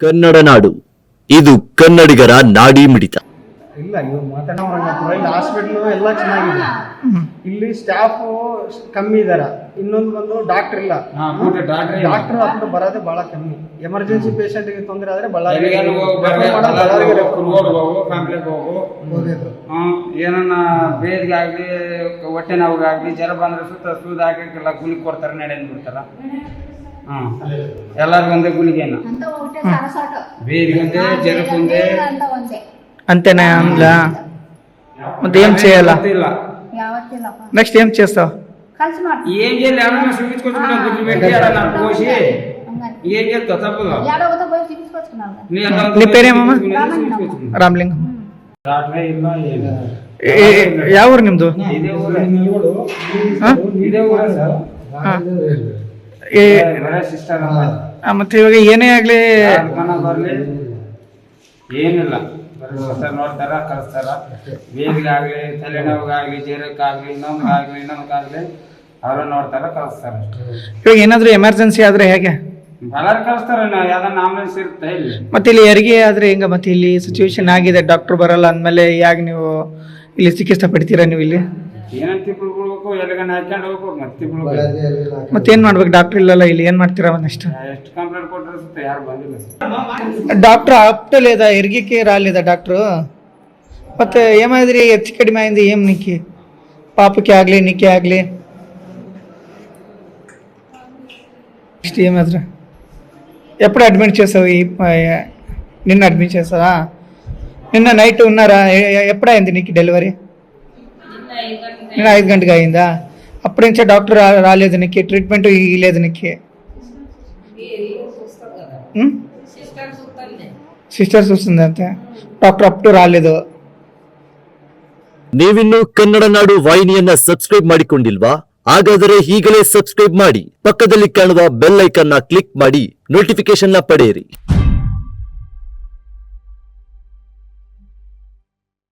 ಕನ್ನಡ ನಾಡು ಇದು ಕನ್ನಡಿಗರ ನಾಡಿ ಮಿಡಿತ. ಇಲ್ಲ ಇವ್ರು ಮಾತಾಡೋ ಇಲ್ಲಿ. ಹಾಸ್ಪಿಟ್ಲು ಎಲ್ಲ ಚೆನ್ನಾಗಿದೆ. ಇಲ್ಲಿ ಸ್ಟಾಫ್ ಕಮ್ಮಿ ಇದಾರ. ಇನ್ನೊಂದು ಬಂದು ಡಾಕ್ಟರ್ ಇಲ್ಲ. ಡಾಕ್ಟರ್ ಹತ್ರ ಬರೋದೇ ಬಹಳ ಕಮ್ಮಿ. ಎಮರ್ಜೆನ್ಸಿ ಪೇಷಂಟ್ಗೆ ತೊಂದರೆ ಆದ್ರೆ ಬಳ್ಳಾರಿ ಬೇದಿಗೆ ಆಗ್ಲಿ ಏನನ್ನ ಹೊಟ್ಟೆ ನೋವಿಗಾಗ್ಲಿ ಜ್ವರ ಬಂದ್ರೆ ಸುತ್ತ ಸೂದ್ ಹಾಕಕ್ಕೆಲ್ಲ ಕೊಡ್ತಾರೆ ನಡೆಯನ್ ಬಿಡ್ತಾರ ಎಲ್ಲರಿಗೂ ಒಂದೇ ಗುಳಿಗೆನ ಅಂತ ఒకటే సరసాటు ಬೇದಿಗೆ ಒಂದೇ ಜ್ವರಕ್ಕೆ ಒಂದೇ అంత ಒಂದೇ అంతేనా అందులో ಮತ್ತೆ ఏం చేయాలా ಗೊತ್ತಿಲ್ಲ యావత్తిలప్ప నెక్స్ట్ ఏం చేస్తావు కలిసి మాట్లాడు ఏం చేయాలి ఎవరైనా చూపించుకొచ్చుకుంటాం గుడ్లు పెట్టి ఆడ నాకు పోసి ఏం చేస్తావు తప్పదు ఏడవతో పోయి చూపించుకొచ్చుకున్నాను నీ అంత నీ పేరేమమ్మా? చూపించుకొచ్చుకుంటా. రామలింగం డాక్టరే ಇಲ್ಲ ಏನು. ఏ- ఏ- ಯಾವ ಊರು ನಿಮ್ದು ಏ- ಸಿಸ್ಟರ್ ಆ, ಮತ್ತೆ ಇವಾಗ ಏನೇ ಆಗ್ಲಿ ಬರ್ಲಿ. ಏನಿಲ್ಲ. ಬರೀ ಸಿಸ್ಟರ್ ನೋಡ್ತಾರ ಕಳಿಸ್ತಾರ. ಬೇದಿಗಾಗ್ಲಿ ತಲೆನೋವಿಗಾಗ್ಲಿ ಜೀರಕ್ಕಾಗ್ಲಿ ಇನ್ನೊಂದಾಗ್ಲಿ ಇನ್ನೊಂದಕ್ಕಾಗ್ಲಿ ಅವ್ರ ನೋಡ್ತಾರ ಕಳಿಸ್ತಾರ. ಇವಾಗ ಏನಾದ್ರೂ ಎಮರ್ಜೆನ್ಸಿ ಆದ್ರೆ ಹೇಗೆ? ಬಳ್ಳಾರಿ ಕಳಿಸ್ತಾರ ನಾವು ಯಾವ್ದನ್ನ ಆಂಬುಲೆನ್ಸ್ ಇರುತ್ತೆ ಇಲ್ಲಿ? ಮತ್ತೆ ಇಲ್ಲಿ ಹೆರಿಗೆ ಆದ್ರೆ ಹೆಂಗ? ಮತ್ತೆ ಇಲ್ಲಿ ಸಿಚುವೇಶನ್ ಆಗಿದೆ ಡಾಕ್ಟರ್ ಬರಲ್ಲ ಅಂದ್ಮೇಲೆ ಯಾಕೆ ನೀವು ಇಲ್ಲಿ ಚಿಕಿತ್ಸೆ ಪಡ್ತೀರಾ ನೀವು ಇಲ್ಲಿ? ಮತ್ತೇನ್ ಮಾಡ್ಬೇಕು ಡಾಕ್ಟರ್ ಇಲ್ಲಲ್ಲ ಇಲ್ಲಿ ಏನ್ ಮಾಡ್ತೀರಾ ಒಂದಷ್ಟು ಡಾಕ್ಟರ್ ಆಪ್ಟಲ್ ಇದ ಇರ್ಗಿಕೆ ರಾಲಿದ ಡಾಕ್ಟ್ರು ಮತ್ತೆ ಏಮಾದ್ರಿ ಹೆಚ್ಚು ಕಡಿಮೆ ಆಯ್ತು ಏಮ್ ನಿಕ್ಕಿ ಪಾಪಕ್ಕೆ ಆಗ್ಲಿ ನಿಕ್ಕಿ ಆಗ್ಲಿ ಏಮಾದ್ರ ಎಪ್ಪಡೆ ಅಡ್ಮಿಟ್ ಚೇಸಾವ ನಿನ್ನ ಅಡ್ಮಿಟ್ ಚೇಸಾವ ನಿನ್ನ ನೈಟ್ ಉನ್ನಾರ ಎಪ್ಪಡೆ ಆಯ್ತು ನಿಕ್ಕಿ ಡೆಲಿವರಿ నిన్న ఐదు గంటగా అయిందా అప్పటి నుంచే డాక్టర్ రా- రాలేదు నీకు ట్రీట్మెంట్ ఇవ్వలేదు నీకు ఉం? ಸಿಸ್ಟರ್ చూస్తుందంతే డాక్టర్ అప్పుడు రాలేదు ನೀವಿನ್ನು ಕನ್ನಡ ನಾಡು ವಾಹಿನಿಯನ್ನ ಸಬ್ಸ್ಕ್ರೈಬ್ ಮಾಡಿಕೊಂಡಿಲ್ವಾ ಹಾಗಾದರೆ ಈಗಲೇ ಸಬ್ಸ್ಕ್ರೈಬ್ ಮಾಡಿ ಪಕ್ಕದಲ್ಲಿ ಕಾಣುವ ಬೆಲ್ ಐಕನ್ನ ಕ್ಲಿಕ್ ಮಾಡಿ ನೋಟಿಫಿಕೇಶನ್ನ ಪಡೆಯಿರಿ